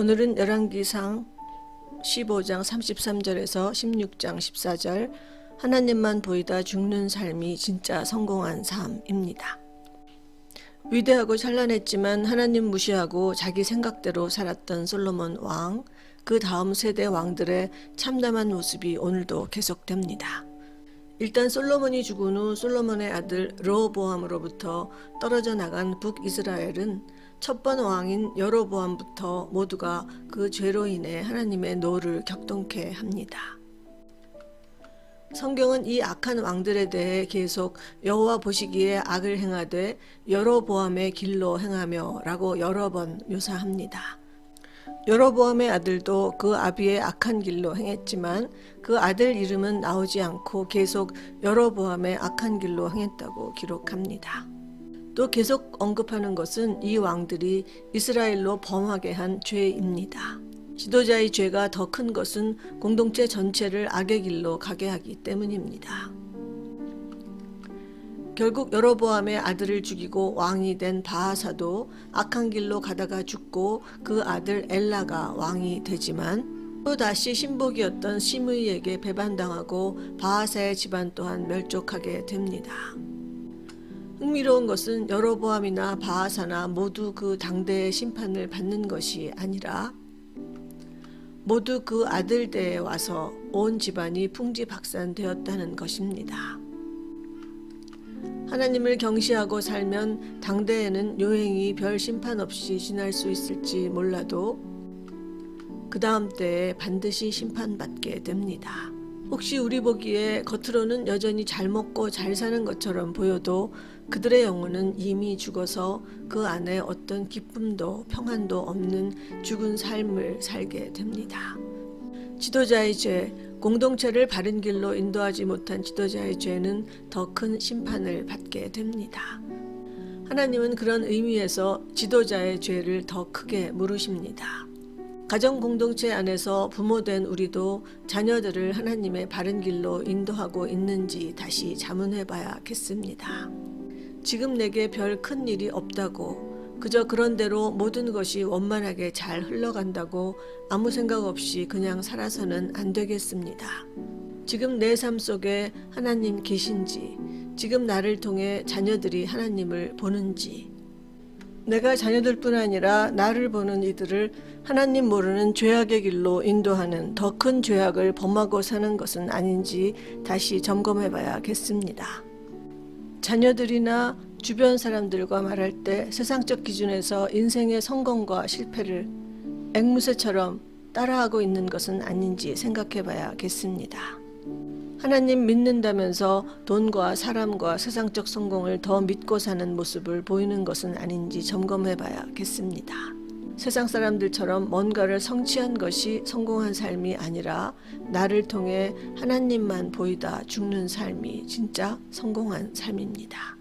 오늘은 열왕기상 15장 33절에서 16장 14절 하나님만 보이다 죽는 삶이 진짜 성공한 삶입니다. 위대하고 찬란했지만 하나님 무시하고 자기 생각대로 살았던 솔로몬 왕, 그 다음 세대 왕들의 참담한 모습이 오늘도 계속됩니다. 일단 솔로몬이 죽은 후 솔로몬의 아들 르호보암으로부터 떨어져 나간 북이스라엘은 첫 번 왕인 여로보암부터 모두가 그 죄로 인해 하나님의 노를 격동케 합니다. 성경은 이 악한 왕들에 대해 계속 여호와 보시기에 악을 행하되 여로보암의 길로 행하며라고 여러 번 묘사합니다. 여로보암의 아들도 그 아비의 악한 길로 행했지만 그 아들 이름은 나오지 않고 계속 여로보암의 악한 길로 행했다고 기록합니다. 또 계속 언급하는 것은 이 왕들이 이스라엘로 범하게 한 죄입니다. 지도자의 죄가 더 큰 것은 공동체 전체를 악의 길로 가게 하기 때문입니다. 결국 여로보암의 아들을 죽이고 왕이 된 바하사도 악한 길로 가다가 죽고 그 아들 엘라가 왕이 되지만 또 다시 신복이었던 시므이에게 배반당하고 바하사의 집안 또한 멸족하게 됩니다. 흥미로운 것은 여로보암이나 바하사나 모두 그 당대의 심판을 받는 것이 아니라 모두 그 아들 때에 와서 온 집안이 풍지박산되었다는 것입니다. 하나님을 경시하고 살면 당대에는 요행이 별 심판 없이 지날 수 있을지 몰라도 그 다음 때에 반드시 심판받게 됩니다. 혹시 우리 보기에 겉으로는 여전히 잘 먹고 잘 사는 것처럼 보여도 그들의 영혼은 이미 죽어서 그 안에 어떤 기쁨도 평안도 없는 죽은 삶을 살게 됩니다. 지도자의 죄, 공동체를 바른 길로 인도하지 못한 지도자의 죄는 더 큰 심판을 받게 됩니다. 하나님은 그런 의미에서 지도자의 죄를 더 크게 물으십니다. 가정 공동체 안에서 부모된 우리도 자녀들을 하나님의 바른 길로 인도하고 있는지 다시 자문해 봐야겠습니다. 지금 내게 별 큰 일이 없다고 그저 그런 대로 모든 것이 원만하게 잘 흘러간다고 아무 생각 없이 그냥 살아서는 안 되겠습니다. 지금 내 삶 속에 하나님 계신지, 지금 나를 통해 자녀들이 하나님을 보는지, 내가 자녀들 뿐 아니라 나를 보는 이들을 하나님 모르는 죄악의 길로 인도하는 더 큰 죄악을 범하고 사는 것은 아닌지 다시 점검해 봐야겠습니다. 자녀들이나 주변 사람들과 말할 때 세상적 기준에서 인생의 성공과 실패를 앵무새처럼 따라하고 있는 것은 아닌지 생각해 봐야겠습니다. 하나님 믿는다면서 돈과 사람과 세상적 성공을 더 믿고 사는 모습을 보이는 것은 아닌지 점검해 봐야겠습니다. 세상 사람들처럼 뭔가를 성취한 것이 성공한 삶이 아니라 나를 통해 하나님만 보이다 죽는 삶이 진짜 성공한 삶입니다.